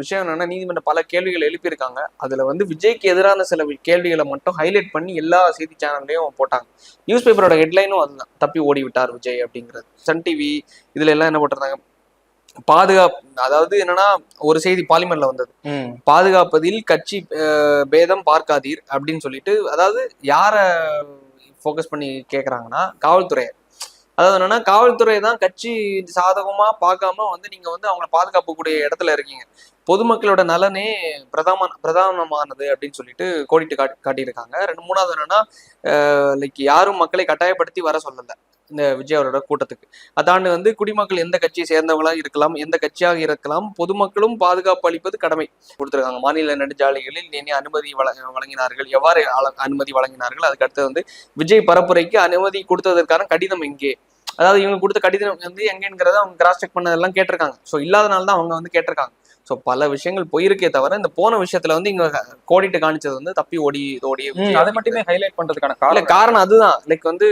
விஷயம் என்னன்னா நீதிமன்றம் பல கேள்விகள் எழுப்பியிருக்காங்க. அதுல வந்து விஜய்க்கு எதிரான சில கேள்விகளை மட்டும் ஹைலைட் பண்ணி எல்லா செய்தி சேனல்லையும் போட்டாங்க. நியூஸ் பேப்பரோட ஹெட்லைனும் அதுதான். தப்பி ஓடி விட்டார் விஜய் அப்படிங்கிறது. சன் டிவி இதுல எல்லாம் என்ன போட்டிருந்தாங்க? பாதுகாப்பு அதாவது என்னன்னா ஒரு செய்தி பாலிமர்ல வந்தது. பாதுகாப்பதில் கட்சி பேதம் பார்க்காதீர் அப்படின்னு சொல்லிட்டு அதாவது யார ஃபோக்கஸ் பண்ணி கேக்குறாங்கன்னா காவல்துறையை. அதாவது என்னன்னா காவல்துறை தான் கட்சி சாதகமா பார்க்காம வந்து நீங்க வந்து அவங்கள பாதுகாப்புக்கூடிய இடத்துல இருக்கீங்க. பொதுமக்களோட நலனே பிரதான பிரதானமானது அப்படின்னு சொல்லிட்டு கோடிட்டு காட்டி காட்டியிருக்காங்க. ரெண்டு மூணாவது என்னன்னா லைக் யாரும் மக்களை கட்டாயப்படுத்தி வர சொல்லலை. இந்த விஜய் அவரோட கூட்டத்துக்கு. அதாண்டு வந்து குடிமக்கள் எந்த கட்சியை சேர்ந்தவங்களா இருக்கலாம் எந்த கட்சியாக இருக்கலாம் பொதுமக்களும் பாதுகாப்பு அளிப்பது கடமை கொடுத்திருக்காங்க. மாநில நெடுஞ்சாலைகளில் இனி அனுமதி வழ- வழங்கினார்கள். எவ்வாறு அனுமதி வழங்கினார்கள்? அதுக்கு அடுத்து வந்து விஜய் பரப்புரைக்கு அனுமதி கொடுத்ததற்கான கடிதம் எங்கே? அதாவது இவங்க கொடுத்த கடிதம் வந்து எங்கேங்கிறத அவங்க கிராஸ் செக் பண்ணதெல்லாம் கேட்டிருக்காங்க. ஸோ இல்லாதனால தான் அவங்க வந்து கேட்டிருக்காங்க. ஸோ பல விஷயங்கள் போயிருக்கே தவிர இந்த போன விஷயத்துல வந்து இங்க கோடிட்டு காணிச்சது வந்து தப்பி ஓடி ஓடி அதை மட்டுமே ஹைலைட் பண்றதுக்கான காரணம். அதுதான். லைக் வந்து